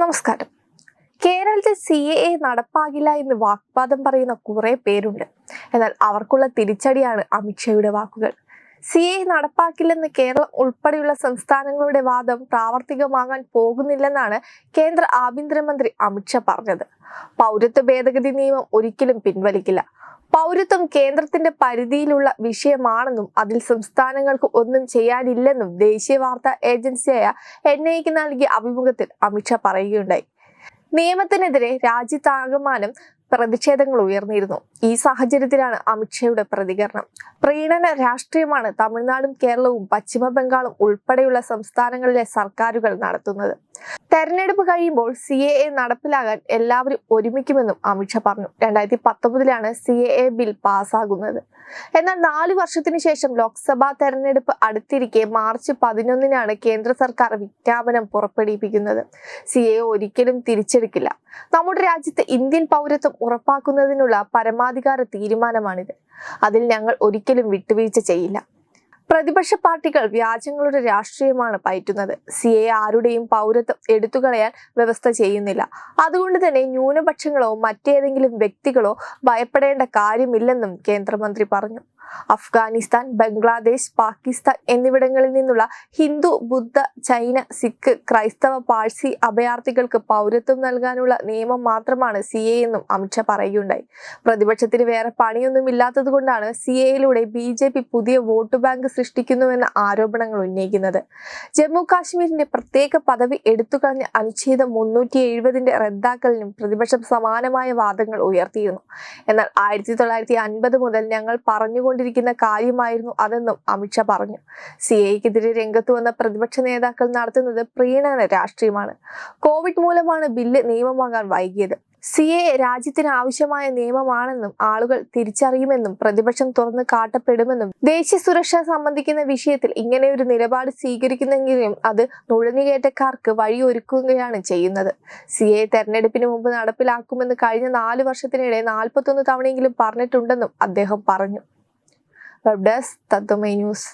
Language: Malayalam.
നമസ്കാരം. കേരളത്തിൽ സി എ എ നടപ്പാകില്ല എന്ന് വാഗ്വാദം പറയുന്ന കുറേ പേരുണ്ട്. എന്നാൽ അവർക്കുള്ള തിരിച്ചടിയാണ് അമിത്ഷായുടെ വാക്കുകൾ. സി എ നടപ്പാക്കില്ലെന്ന് കേരളം ഉൾപ്പെടെയുള്ള സംസ്ഥാനങ്ങളുടെ വാദം പ്രാവർത്തികമാകാൻ പോകുന്നില്ലെന്നാണ് കേന്ദ്ര ആഭ്യന്തരമന്ത്രി അമിത്ഷാ പറഞ്ഞത്. പൗരത്വ ഭേദഗതി നിയമം ഒരിക്കലും പിൻവലിക്കില്ല. പൗരത്വം കേന്ദ്രത്തിന്റെ പരിധിയിലുള്ള വിഷയമാണെന്നും അതിൽ സംസ്ഥാനങ്ങൾക്ക് ഒന്നും ചെയ്യാനില്ലെന്നും ദേശീയ വാർത്താ ഏജൻസിയായ എൻ ഐക്ക് നൽകിയ അഭിമുഖത്തിൽ അമിത്ഷാ പറയുകയുണ്ടായി. നിയമത്തിനെതിരെ രാജ്യത്താകമാനം പ്രതിഷേധങ്ങൾ ഉയർന്നിരുന്നു. ഈ സാഹചര്യത്തിലാണ് അമിത്ഷായുടെ പ്രതികരണം. പ്രീണന രാഷ്ട്രീയമാണ് തമിഴ്നാടും കേരളവും പശ്ചിമ ബംഗാളും ഉൾപ്പെടെയുള്ള സംസ്ഥാനങ്ങളിലെ സർക്കാരുകൾ നടത്തുന്നത്. തെരഞ്ഞെടുപ്പ് കഴിയുമ്പോൾ സി എ എ നടപ്പിലാകാൻ എല്ലാവരും ഒരുമിക്കുമെന്നും അമിത്ഷാ പറഞ്ഞു. രണ്ടായിരത്തി പത്തൊമ്പതിലാണ് സി എ എ ബിൽ പാസ്സാകുന്നത്. എന്നാൽ നാല് വർഷത്തിന് ശേഷം ലോക്സഭാ തെരഞ്ഞെടുപ്പ് അടുത്തിരിക്കെ മാർച്ച് പതിനൊന്നിനാണ് കേന്ദ്ര സർക്കാർ വിജ്ഞാപനം പുറപ്പെടുവിപ്പിക്കുന്നത്. സി എ ഒരിക്കലും തിരിച്ചെടുക്കില്ല. നമ്മുടെ രാജ്യത്ത് ഇന്ത്യൻ പൗരത്വം ഉറപ്പാക്കുന്നതിനുള്ള പരമാധികാര തീരുമാനമാണിത്. അതിൽ ഞങ്ങൾ ഒരിക്കലും വിട്ടുവീഴ്ച ചെയ്യില്ല. പ്രതിപക്ഷ പാർട്ടികൾ വ്യാജങ്ങളുടെ രാഷ്ട്രീയമാണ് പയറ്റുന്നത്. സി എ ആരുടെയും പൗരത്വം എടുത്തുകളയാൻ വ്യവസ്ഥ ചെയ്യുന്നില്ല. അതുകൊണ്ട് തന്നെ ന്യൂനപക്ഷങ്ങളോ മറ്റേതെങ്കിലും വ്യക്തികളോ ഭയപ്പെടേണ്ട കാര്യമില്ലെന്നും കേന്ദ്രമന്ത്രി പറഞ്ഞു. അഫ്ഗാനിസ്ഥാൻ ബംഗ്ലാദേശ് പാകിസ്ഥാൻ എന്നിവിടങ്ങളിൽ നിന്നുള്ള ഹിന്ദു ബുദ്ധ ചൈന സിഖ് ക്രൈസ്തവ പാഴ്സി അഭയാർത്ഥികൾക്ക് പൗരത്വം നൽകാനുള്ള നിയമം മാത്രമാണ് സി എ എന്നും അമിത്ഷാ പറയുകയുണ്ടായി. പ്രതിപക്ഷത്തിന് വേറെ പണിയൊന്നും ഇല്ലാത്തത് കൊണ്ടാണ് സി എയിലൂടെ ബി ജെ പി പുതിയ വോട്ട് ബാങ്ക് സൃഷ്ടിക്കുന്നുവെന്ന ആരോപണങ്ങൾ ഉന്നയിക്കുന്നത്. ജമ്മു കാശ്മീരിന്റെ പ്രത്യേക പദവി എടുത്തുകളഞ്ഞ അനുച്ഛേദം മുന്നൂറ്റി എഴുപതിന്റെ റദ്ദാക്കലിനും പ്രതിപക്ഷം സമാനമായ വാദങ്ങൾ ഉയർത്തിയിരുന്നു. എന്നാൽ ആയിരത്തി തൊള്ളായിരത്തി അൻപത് മുതൽ ഞങ്ങൾ പറഞ്ഞുകൊണ്ടിരിക്കുന്ന കാര്യമായിരുന്നു അതെന്നും അമിത്ഷാ പറഞ്ഞു. സി എക്കെതിരെ രംഗത്ത് വന്ന പ്രതിപക്ഷ നേതാക്കൾ നടത്തുന്നത് പ്രീണന രാഷ്ട്രീയമാണ്. കോവിഡ് മൂലമാണ് ബില്ല് നിയമമാകാൻ വൈകിയത്. സി എ രാജ്യത്തിന് ആവശ്യമായ നിയമമാണെന്നും ആളുകൾ തിരിച്ചറിയുമെന്നും പ്രതിപക്ഷം തുറന്നു കാട്ടപ്പെടുമെന്നും ദേശീയ സുരക്ഷ സംബന്ധിക്കുന്ന വിഷയത്തിൽ ഇങ്ങനെ ഒരു നിലപാട് സ്വീകരിക്കുന്നെങ്കിലും അത് നുഴഞ്ഞുകയറ്റക്കാർക്ക് വഴിയൊരുക്കുകയാണ് ചെയ്യുന്നത്. സി എ തെരഞ്ഞെടുപ്പിന് മുമ്പ് നടപ്പിലാക്കുമെന്ന് കഴിഞ്ഞ നാല് വർഷത്തിനിടെ നാൽപ്പത്തൊന്ന് തവണയെങ്കിലും പറഞ്ഞിട്ടുണ്ടെന്നും അദ്ദേഹം പറഞ്ഞു. വെബ് ഡെസ്ക് തത്വമൈ ന്യൂസ്